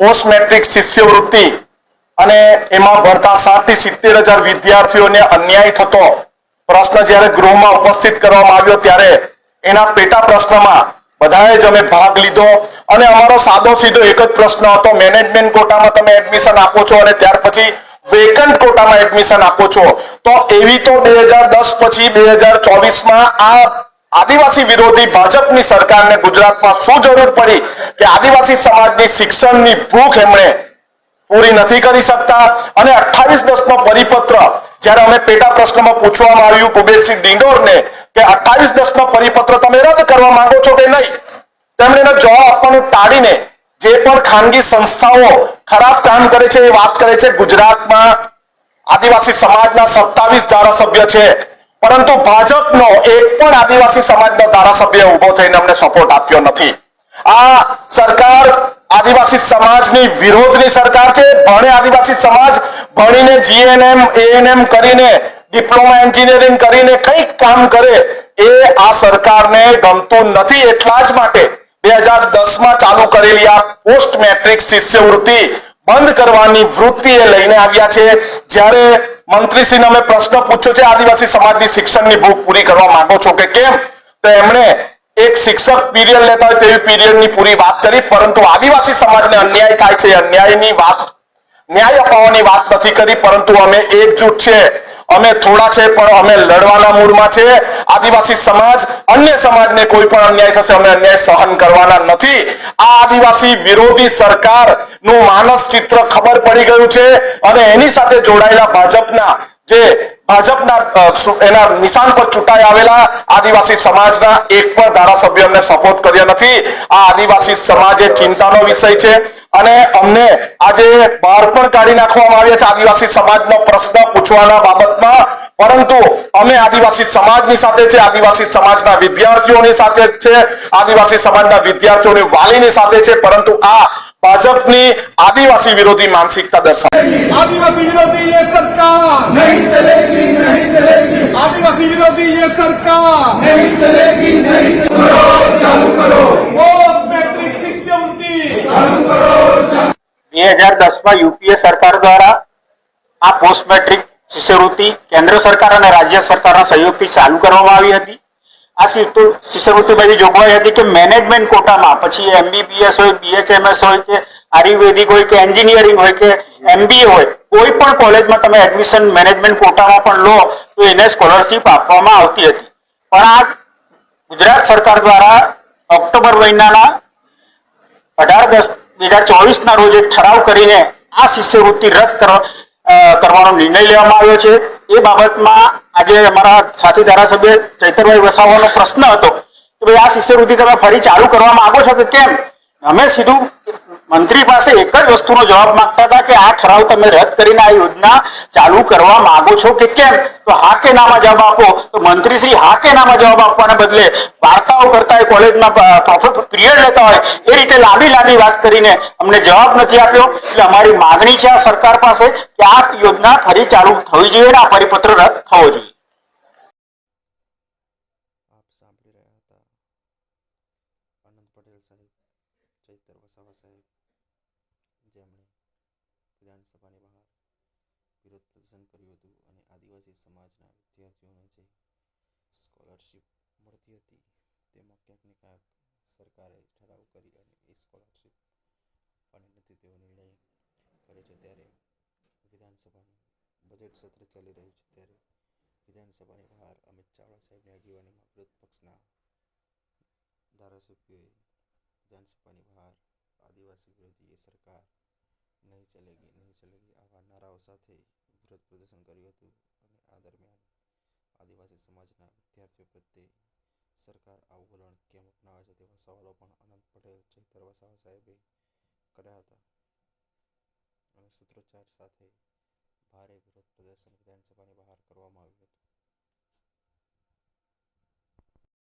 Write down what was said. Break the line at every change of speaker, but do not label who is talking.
Post metric શિષ્યવૃત્તિ અને એમાં ભણતા સાતથી સિત્તેર હજાર વિદ્યાર્થીઓને અન્યાય થતો પ્રશ્ન જ્યારે ગૃહમાં ઉપસ્થિત કરવામાં આવ્યો ત્યારે એના પેટા પ્રશ્નમાં બધાએ જ અમે ભાગ લીધો અને અમારો સાદો સીધો એક જ પ્રશ્ન હતો, મેનેજમેન્ટ કોટામાં તમે એડમિશન આપો છો અને ત્યાર પછી વેકન્ટ કોટામાં એડમિશન આપો છો? તો એવી તો બે હજાર દસ પછી બે હજાર ચોવીસમાં આ આદિવાસી વિરોધી ભાજપની સરકારને ગુજરાતમાં શું જરૂર પડી કે આદિવાસી સમાજની શિક્ષણની ભૂખ એમણે પૂરી નથી કરી શકતા? અને અઠ્ઠાવીસ દસનો પરિપત્ર, જ્યારે અમે પેટા પ્રશ્નમાં પૂછવામાં આવ્યું કુબેરસિંહ ડિંડોરને કે અઠ્ઠાવીસ દસનો પરિપત્ર તમે રદ કરવા માંગો છો કે નહીં? તેમણે એનો જવાબ આપવાનું ટાળીને જે પણ ખાનગી સંસ્થાઓ ખરાબ કામ કરે છે એ વાત કરે છે. ગુજરાતમાં આદિવાસી સમાજના સત્તાવીસ ધારાસભ્ય છે. પરંતુ ભાજપનો એક પણ આદિવાસી સમાજનો ધારાસભ્ય ઊભો થઈને અમને સપોર્ટ આપ્યો નથી. આ સરકાર આદિવાસી સમાજની વિરોધની સરકાર છે. ભણે આદિવાસી સમાજ ભણીને જીએનએમ એએનએમ કરીને, ડિપ્લોમા એન્જિનિયરિંગ કરીને કંઈક કામ કરે એ આ સરકારને ગમતું નથી. એટલા જ માટે બે હજાર દસમાં ચાલુ કરેલી આ પોસ્ટ મેટ્રિક શિષ્યવૃત્તિ બંધ કરવાની વૃત્તિ એ લઈને આવ્યા છે. જ્યારે મંત્રીશ્રીને અમે પ્રશ્ન પૂછ્યો છે, આદિવાસી સમાજની શિક્ષણની ભૂખ પૂરી કરવા માંગો છો કે કેમ? તો એમણે એક શિક્ષક પીરિયડ લેતા હોય તેવી પીરિયડની પૂરી વાત કરી, પરંતુ આદિવાસી સમાજને અન્યાય થાય છે અન્યાયની વાત, ન્યાય અપાવવાની વાત નથી કરી, પરંતુ અમે એકજૂટ છે અમે થોડા છે, પણ અમે લડવાના મૂડમાં છે. આદિવાસી સમાજ, અન્ય સમાજને કોઈ પણ અન્યાય થશે, અમે અન્યાય સહન કરવાના નથી. આ આદિવાસી વિરોધી સરકાર નું માનસ ચિત્ર ખબર પડી ગયું છે અને એની સાથે જોડાયેલા ભાજપના જે ભાજપના એના નિશાન પર ચૂંટાઈ આવેલા આદિવાસી સમાજના એક પણ ધારાસભ્ય અમને સપોર્ટ કર્યો નથી. આ આદિવાસી સમાજ એ ચિંતાનો વિષય છે અને અમને આજે બહાર પણ કાઢી નાખવામાં આવ્યા છે આદિવાસી સમાજનો પ્રશ્ન પૂછવાના બાબતમાં. પરંતુ અમે આદિવાસી સમાજની સાથે છે, આદિવાસી સમાજના વિદ્યાર્થીઓની સાથે છે, આદિવાસી સમાજના વિદ્યાર્થીઓની વાલીની સાથે છે, પરંતુ આ ભાજપની આદિવાસી વિરોધી માનસિકતા દર્શાવે
આદિવાસી વિરોધી યે સરકાર. આદિવાસી વિરોધી યે સરકાર.
બે હજાર દસમાં યુપીએ સરકાર દ્વારા આ પોસ્ટ મેટ્રિક શિષ્યવૃત્તિ કેન્દ્ર સરકાર અને રાજ્ય સરકારના સહયોગથી ચાલુ કરવામાં આવી હતી. આ શિષ્ય- શિષ્યવૃત્તિમાં એવી જોગવાઈ હતી કે મેનેજમેન્ટ કોટામાં, પછી એમબીબીએસ હોય, બીએચએમએસ હોય કે આયુર્વેદિક હોય કે એન્જિનિયરિંગ હોય કે એમબીએ હોય, કોઈ પણ કોલેજમાં તમે એડમિશન મેનેજમેન્ટ કોટામાં પણ લો, તો એને સ્કોલરશિપ આપવામાં આવતી હતી. પણ આ ગુજરાત સરકાર દ્વારા ઓક્ટોબર મહિનાના અઢાર દસ બે હજાર ચોવીસના રોજ એક ઠરાવ કરીને આ શિષ્યવૃત્તિ રદ કરવા કરવાનો નિર્ણય લેવામાં આવ્યો છે. એ બાબતમાં આજે અમારા સાથી ધારાસભ્ય ચૈતરભાઈ વસાવાનો પ્રશ્ન હતો કે ભાઈ આ શિષ્યવૃત્તિ તમે ફરી ચાલુ કરવા માંગો છો કે કેમ? અમે સીધું મંત્રી પાસે એક જ વસ્તુનો જવાબ માંગતા હતા કે આ ઠરાવ તમે રદ કરીને આ યોજના ચાલુ કરવા માંગો છો કે કેમ? તો હા કે નામાં જવાબ આપો. તો મંત્રી શ્રી હા કે નામાં જવાબ આપવાના બદલે વાર્તાઓ કરતા હોય, કોલેજમાં પ્રોફેટ પિરિયડ લેતા હોય, એ રીતે લાંબી લાંબી વાત કરીને અમને જવાબ નથી આપ્યો. એટલે અમારી માગણી છે આ સરકાર પાસે કે આ યોજના ફરી ચાલુ થવી જોઈએ અને આ પરિપત્ર રદ થવો જોઈએ.
ચૈતર વસાવા સાહેબ જેમણે વિધાનસભાની બહાર વિરોધ પ્રદર્શન કર્યું હતું અને આદિવાસી સમાજના વિદ્યાર્થીઓને જે સ્કોલરશિપ મળતી હતી, તેમાં ક્યાંક ને ક્યાંક સરકારે ઠરાવ કરી અને એ સ્કોલરશીપ આપવાની નથી તેવો નિર્ણય કરે છે. ત્યારે વિધાનસભાનું બજેટ સત્ર ચાલી રહ્યું છે. ત્યારે વિધાનસભાની બહાર અમિત ચાવડા સાહેબની આગેવાનીમાં વિરોધ પક્ષના ધારાસભ્યોએ વિધાનસભાની બહાર આદિવાસી વિરોધી એ સરકાર નહીં ચલેગી નહીં ચલેગી આવા નારાઓ સાથે વિરોધ પ્રદર્શન કર્યું હતું અને આ દરમિયાન આદિવાસી સમાજના વિદ્યાર્થીઓ પ્રત્યે સરકાર આવું વલણ કેમ અપનાવે છે તેવા સવાલો પણ અનંત પટેલ, ચૈતર વસાવા સાહેબે કર્યા હતા. અને સૂત્રોચ્ચાર સાથે ભારે વિરોધ પ્રદર્શન વિધાનસભાની બહાર કરવામાં આવ્યું હતું.